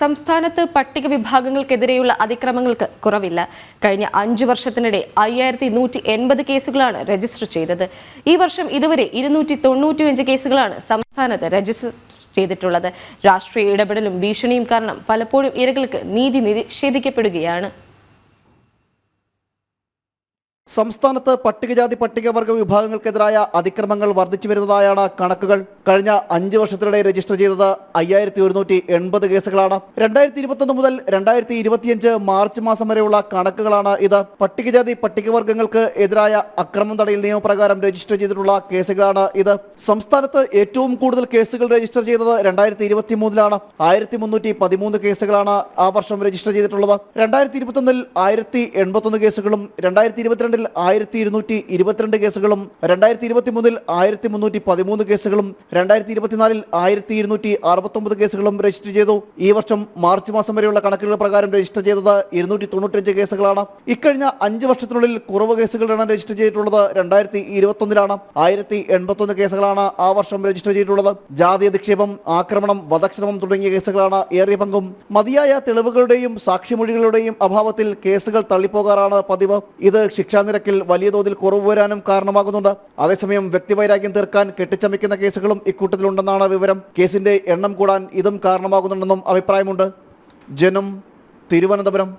സംസ്ഥാനത്ത് പട്ടിക വിഭാഗങ്ങൾക്കെതിരെയുള്ള അതിക്രമങ്ങൾക്ക് കുറവില്ല. കഴിഞ്ഞ അഞ്ചു വർഷത്തിനിടെ അയ്യായിരത്തി നൂറ്റി എൺപത് കേസുകളാണ് രജിസ്റ്റർ ചെയ്തത്. ഈ വർഷം ഇതുവരെ ഇരുന്നൂറ്റി തൊണ്ണൂറ്റിയഞ്ച് കേസുകളാണ് സംസ്ഥാനത്ത് രജിസ്റ്റർ ചെയ്തിട്ടുള്ളത്. രാഷ്ട്രീയ ഇടപെടലും ഭീഷണിയും കാരണം പലപ്പോഴും ഇരകൾക്ക് നീതി നിഷേധിക്കപ്പെടുകയാണ്. സംസ്ഥാനത്ത് പട്ടികജാതി പട്ടികവർഗ വിഭാഗങ്ങൾക്കെതിരായ അതിക്രമങ്ങൾ വർദ്ധിച്ചു വരുന്നതായാണ് കണക്കുകൾ. കഴിഞ്ഞ അഞ്ച് വർഷത്തിനിടെ രജിസ്റ്റർ ചെയ്തത് അയ്യായിരത്തി ഒരുന്നൂറ്റി എൺപത് കേസുകളാണ്. രണ്ടായിരത്തി ഇരുപത്തൊന്ന് മുതൽ രണ്ടായിരത്തി ഇരുപത്തിയഞ്ച് മാർച്ച് മാസം വരെയുള്ള കണക്കുകളാണ് ഇത്. പട്ടികജാതി പട്ടികവർഗങ്ങൾക്ക് എതിരായ അക്രമം തടയൽ നിയമപ്രകാരം രജിസ്റ്റർ ചെയ്തിട്ടുള്ള കേസുകളാണ് ഇത്. സംസ്ഥാനത്ത് ഏറ്റവും കൂടുതൽ കേസുകൾ രജിസ്റ്റർ ചെയ്തത് രണ്ടായിരത്തി ഇരുപത്തി മൂന്നിലാണ് ആയിരത്തി മുന്നൂറ്റി പതിമൂന്ന് കേസുകളാണ് ആ വർഷം രജിസ്റ്റർ ചെയ്തിട്ടുള്ളത്. രണ്ടായിരത്തി ഇരുപത്തൊന്നിൽ ആയിരത്തി എൺപത്തൊന്ന് കേസുകളും രണ്ടായിരത്തി ഇരുപത്തിരണ്ടിൽ ആയിരത്തി ഇരുന്നൂറ്റി ഇരുപത്തിരണ്ട് കേസുകളും രണ്ടായിരത്തി ഇരുപത്തി മൂന്നിൽ ആയിരത്തി മുന്നൂറ്റി പതിമൂന്ന് കേസുകളും രണ്ടായിരത്തി ഇരുപത്തിനാലിൽ ആയിരത്തി ഇരുന്നൂറ്റി അറുപത്തൊമ്പത് കേസുകളും രജിസ്റ്റർ ചെയ്തു. ഈ വർഷം മാർച്ച് മാസം വരെയുള്ള കണക്കുകൾ പ്രകാരം രജിസ്റ്റർ ചെയ്തത് ഇരുന്നൂറ്റി തൊണ്ണൂറ്റഞ്ച് കേസുകളാണ്. ഇക്കഴിഞ്ഞ അഞ്ച് വർഷത്തിനുള്ളിൽ കുറവ് കേസുകളാണ് രജിസ്റ്റർ ചെയ്തിട്ടുള്ളത്. രണ്ടായിരത്തി ഇരുപത്തൊന്നിലാണ് ആയിരത്തി എൺപത്തൊന്ന് കേസുകളാണ് ആ വർഷം രജിസ്റ്റർ ചെയ്തിട്ടുള്ളത്. ജാതി അധിക്ഷേപം ആക്രമണം വധശ്രമം തുടങ്ങിയ കേസുകളാണ് ഏറിയ പങ്കും. മതിയായ തെളിവുകളുടെയും സാക്ഷിമൊഴികളുടെയും അഭാവത്തിൽ കേസുകൾ തള്ളിപ്പോകാറാണ് പതിവ്. ഇത് ശിക്ഷാനിരക്കിൽ വലിയ തോതിൽ കുറവ് വരാനും കാരണമാകുന്നുണ്ട്. അതേസമയം വ്യക്തിവൈരാഗ്യം തീർക്കാൻ കെട്ടിച്ചമയ്ക്കുന്ന കേസുകളും ഇക്കൂട്ടത്തിലുണ്ടെന്നാണ് വിവരം. കേസിന്റെ എണ്ണം കൂടാൻ ഇതും കാരണമാകുന്നുണ്ടെന്നും അഭിപ്രായമുണ്ട്. ജനം തിരുവനന്തപുരം.